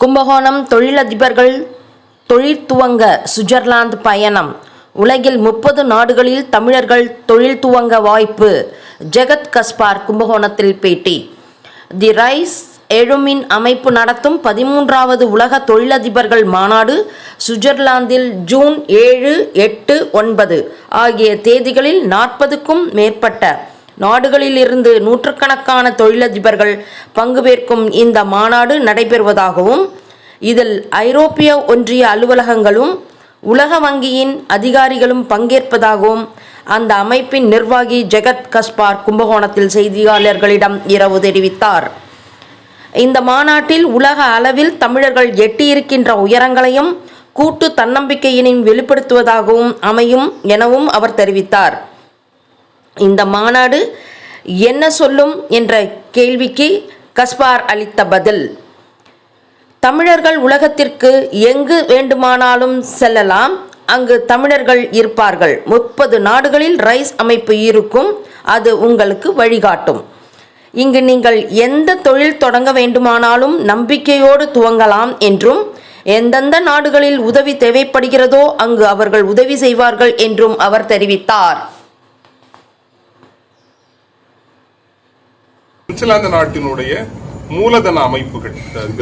கும்பகோணம் தொழிலதிபர்கள் தொழில் துவங்க சுவிட்சர்லாந்து பயணம். உலகில் முப்பது நாடுகளில் தமிழர்கள் தொழில் துவங்க வாய்ப்பு. ஜெகத் கஸ்பார் கும்பகோணத்தில் பேட்டி. தி ரைஸ் எழுமின் அமைப்பு நடத்தும் பதிமூன்றாவது உலக தொழிலதிபர்கள் மாநாடு சுவிட்சர்லாந்தில் ஜூன் ஏழு எட்டு ஒன்பது ஆகிய தேதிகளில் நாற்பதுக்கும் மேற்பட்ட நாடுகளில் இருந்து நூற்றுக்கணக்கான தொழிலதிபர்கள் பங்குபேற்கும் இந்த மாநாடு நடைபெறுவதாகவும் இதில் ஐரோப்பிய ஒன்றிய அலுவலகங்களும் உலக வங்கியின் அதிகாரிகளும் பங்கேற்பதாகவும் அந்த அமைப்பின் நிர்வாகி ஜெகத் கஸ்பார் கும்பகோணத்தில் செய்தியாளர்களிடம் இரவு தெரிவித்தார். இந்த மாநாட்டில் உலக அளவில் தமிழர்கள் எட்டியிருக்கின்ற உயரங்களையும் கூட்டு தன்னம்பிக்கையினையும் வெளிப்படுத்துவதாகவும் அமையும் எனவும் அவர் தெரிவித்தார். இந்த மாநாடு என்ன சொல்லும் என்ற கேள்விக்கு கஸ்பார் அளித்த பதில் தமிழர்கள் உலகத்திற்கு எங்கு வேண்டுமானாலும் செல்லலாம் அங்கு தமிழர்கள் இருப்பார்கள். முப்பது நாடுகளில் ரைஸ் அமைப்பு இருக்கும் அது உங்களுக்கு வழிகாட்டும். இங்கு நீங்கள் எந்த தொழில் தொடங்க வேண்டுமானாலும் நம்பிக்கையோடு துவங்கலாம் என்றும் எந்தெந்த நாடுகளில் உதவி தேவைப்படுகிறதோ அங்கு அவர்கள் உதவி செய்வார்கள் என்றும் அவர் தெரிவித்தார். சுவிட்சர்லாந்து நாட்டினுடைய மூலதன அமைப்புகள்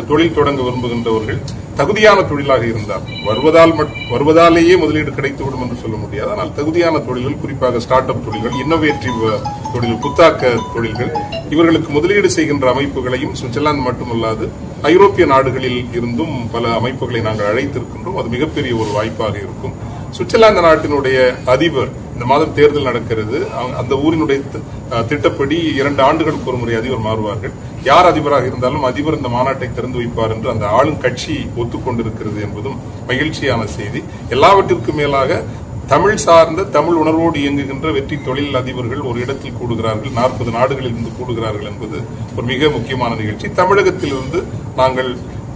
தொழில் தொடங்க விரும்புகின்றவர்கள் தகுதியான தொழிலாக இருந்தால் வருவதால் மட்- வருவதாலேயே முதலீடு கிடைத்துவிடும் என்று சொல்ல முடியாது. ஆனால் தகுதியான தொழில்கள் குறிப்பாக ஸ்டார்ட் அப் தொழில்கள் இன்னோவேட்டிவ் தொழில் புத்தாக்க தொழில்கள் இவர்களுக்கு முதலீடு செய்கின்ற அமைப்புகளையும் சுவிட்சர்லாந்து மட்டுமல்லாது ஐரோப்பிய நாடுகளில் இருந்தும் பல அமைப்புகளை நாங்கள் அழைத்திருக்கின்றோம். அது மிகப்பெரிய ஒரு வாய்ப்பாக இருக்கும். சுவிட்சர்லாந்து நாட்டினுடைய அதிபர் இந்த மாதம் தேர்தல் நடக்கிறது. அந்த ஊரினுடைய திட்டப்படி இரண்டு ஆண்டுகளுக்கு ஒரு முறை அதிபர் மாறுவார்கள். யார் அதிபராக இருந்தாலும் அதிபர் இந்த மாநாட்டை திறந்து வைப்பார் என்று அந்த ஆளும் கட்சி ஒத்துக்கொண்டிருக்கிறது என்பதும் மகிழ்ச்சியான செய்தி. எல்லாவற்றிற்கும் மேலாக தமிழ் சார்ந்த தமிழ் உணர்வோடு இயங்குகின்ற வெற்றி தொழில் அதிபர்கள் ஒரு இடத்தில் கூடுகிறார்கள். நாற்பது நாடுகளில் இருந்து கூடுகிறார்கள் என்பது ஒரு மிக முக்கியமான நிகழ்ச்சி. தமிழகத்திலிருந்து நாங்கள்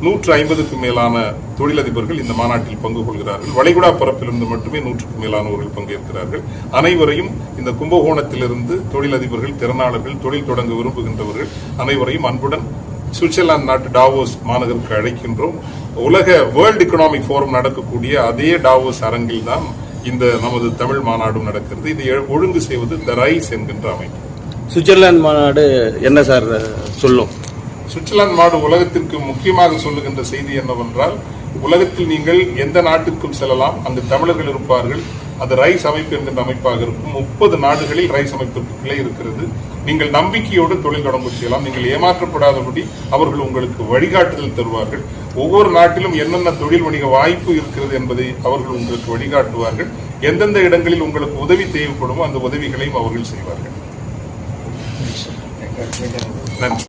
நூற்று ஐம்பதுக்கும் மேலான தொழிலதிபர்கள் இந்த மாநாட்டில் பங்கு கொள்கிறார்கள். வளைகுடா பரப்பிலிருந்து மட்டுமே நூற்றுக்கும் மேலானவர்கள் பங்கேற்கிறார்கள். அனைவரையும் இந்த கும்பகோணத்திலிருந்து தொழிலதிபர்கள் திறனாளர்கள் தொழில் தொடங்க விரும்புகின்றவர்கள் அனைவரையும் அன்புடன் சுவிட்சர்லாந்து நாட்டு டாவோஸ் மாநகருக்கு அழைக்கின்றோம். உலக வேர்ல்டு எக்கனாமிக் ஃபோரம் நடக்கக்கூடிய அதே டாவோஸ் அரங்கில் தான் இந்த நமது தமிழ் மாநாடும் நடக்கிறது. இதை ஒழுங்கு செய்வது த ரைஸ் என்கின்ற அமைப்பு. சுவிட்சர்லாந்து மாநாடு என்ன சார் சொல்லும்? சுவிட்சர்லாந்து நாடு உலகத்திற்கு முக்கியமாக சொல்லுகின்ற செய்தி என்னவென்றால் உலகத்தில் நீங்கள் எந்த நாட்டிற்கும் செல்லலாம் அங்கு தமிழர்கள் இருப்பார்கள். அது ரைஸ் அமைப்பு என்கின்ற அமைப்பாக இருக்கும். முப்பது நாடுகளில் ரைஸ் அமைப்பிற்கு கிளை இருக்கிறது. நீங்கள் நம்பிக்கையோடு தொழில் தொடங்க செய்யலாம். நீங்கள் ஏமாற்றப்படாதபடி அவர்கள் உங்களுக்கு வழிகாட்டுதல் தருவார்கள். ஒவ்வொரு நாட்டிலும் என்னென்ன தொழில் வணிக வாய்ப்பு இருக்கிறது என்பதை அவர்கள் உங்களுக்கு வழிகாட்டுவார்கள். எந்தெந்த இடங்களில் உங்களுக்கு உதவி தேவைப்படுமோ அந்த உதவிகளையும் அவர்கள் செய்வார்கள். நன்றி.